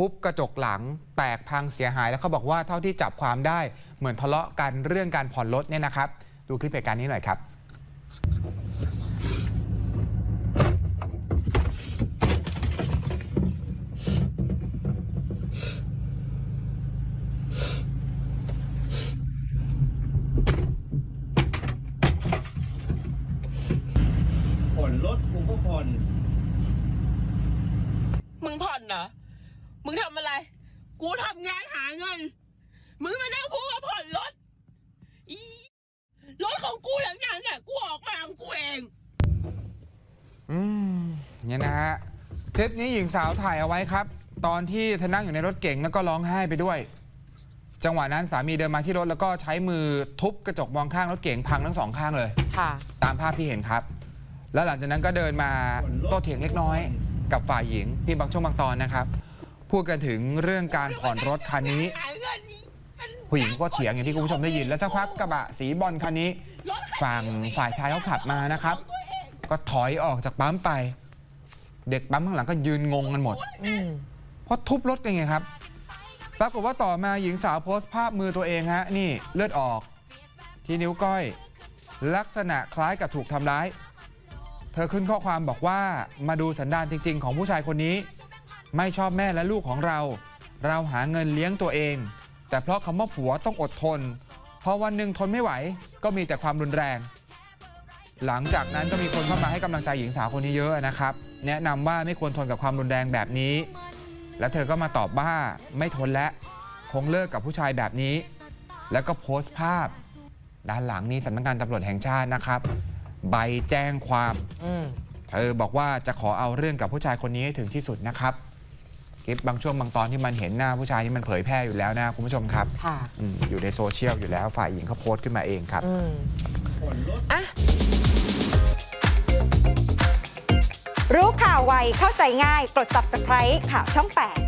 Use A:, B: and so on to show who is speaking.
A: ทุบกระจกหลัง แตกพังเสียหาย แล้วเขาบอกว่าเท่าที่จับความได้เหมือนทะเลาะกันเรื่องการผ่อนรถเนี่ยนะครับ ดูคลิปเหตุการณ์นี้หน่อยครับ
B: ผ่อนรถกูก็ผ่อน
C: มึงผ่อนเหรอ มึงทำอะไร กูทำงานหาเงิน มึงมานั่งพูดว่าผ่อนรถอีรถของกูอย่างนั้นน่ะ กูออกมาของกูเอง
A: อืมเนี่ยนะฮะ คลิปนี้หญิงสาวถ่ายเอาไว้ครับ ตอนที่เธอนั่งอยู่ในรถเก๋งแล้วก็ร้องไห้ไปด้วย จังหวะนั้นสามีเดินมาที่รถแล้วก็ใช้มือทุบกระจกมองข้างรถเก๋งพังทั้งสองข้างเลย
D: ค่ะ
A: ตามภาพที่เห็นครับ แล้วหลังจากนั้นก็เดินมาโต้เถียงเล็กน้อย กับฝ่ายหญิงที่บางช่วงบางตอนนะครับ พูดกันถึงเรื่องการผ่อนรถคันนี้
C: หาเงินนี่มัน
A: ผู้หญิงก็เถียงอย่างที่คุณผู้ชมได้ยิน แล้วสักพักกระบะสีบอลคันนี้
C: รถ
A: ฝั่งฝ่ายชายเขาขับมานะครับ ก็ถอยออกจากปั๊มไป เด็กปั๊มข้างหลังก็ยืนงงกันหมด
D: อืม
A: เพราะทุบรถกันไงครับปรากฏว่าต่อมาหญิงสาวโพสต์ภาพมือตัวเองฮะนี่เลือดออกที่นิ้วก้อย ลักษณะคล้ายกับถูกทำร้าย เธอขึ้นข้อความบอกว่ามาดูสันดานจริง ๆ ของผู้ชายคนนี้ ไม่ชอบแม่และลูกของเรา เราหาเงินเลี้ยงตัวเอง แต่เพราะคำว่าผัวต้องอดทน พอวันหนึ่งทนไม่ไหว ก็มีแต่ความรุนแรง หลังจากนั้นก็มีคนเข้ามาให้กำลังใจหญิงสาวคนนี้เยอะนะครับ แนะนำว่าไม่ควรทนกับความรุนแรงแบบนี้ แล้วเธอก็มาตอบว่าไม่ทนแล้วคงเลิกกับผู้ชายแบบนี้ แล้วก็โพสต์ภาพ ด้านหลังนี่สำนักงานตำรวจแห่งชาตินะครับ ใบแจ้งความ
D: อืม
A: เธอบอกว่าจะขอเอาเรื่องกับผู้ชายคนนี้ให้ถึงที่สุดนะครับค ลิปบางช่วงบางตอนที่มันเห็นหน้าผู้ชายนี่มันเผยแพร่อยู่แล้วนะคุณผู้ชมครับ
D: ค่ะ
A: อืมอยู่ในโซเชียลอยู่แล้วฝ่ายหญิงเขาโพสต์ขึ้นมาเองครับ
D: อืม
B: ผ่อนรถ
D: อะ
E: รู้ข่าวไวเข้าใจง่าย กด subscribe ข่าวช่อง 8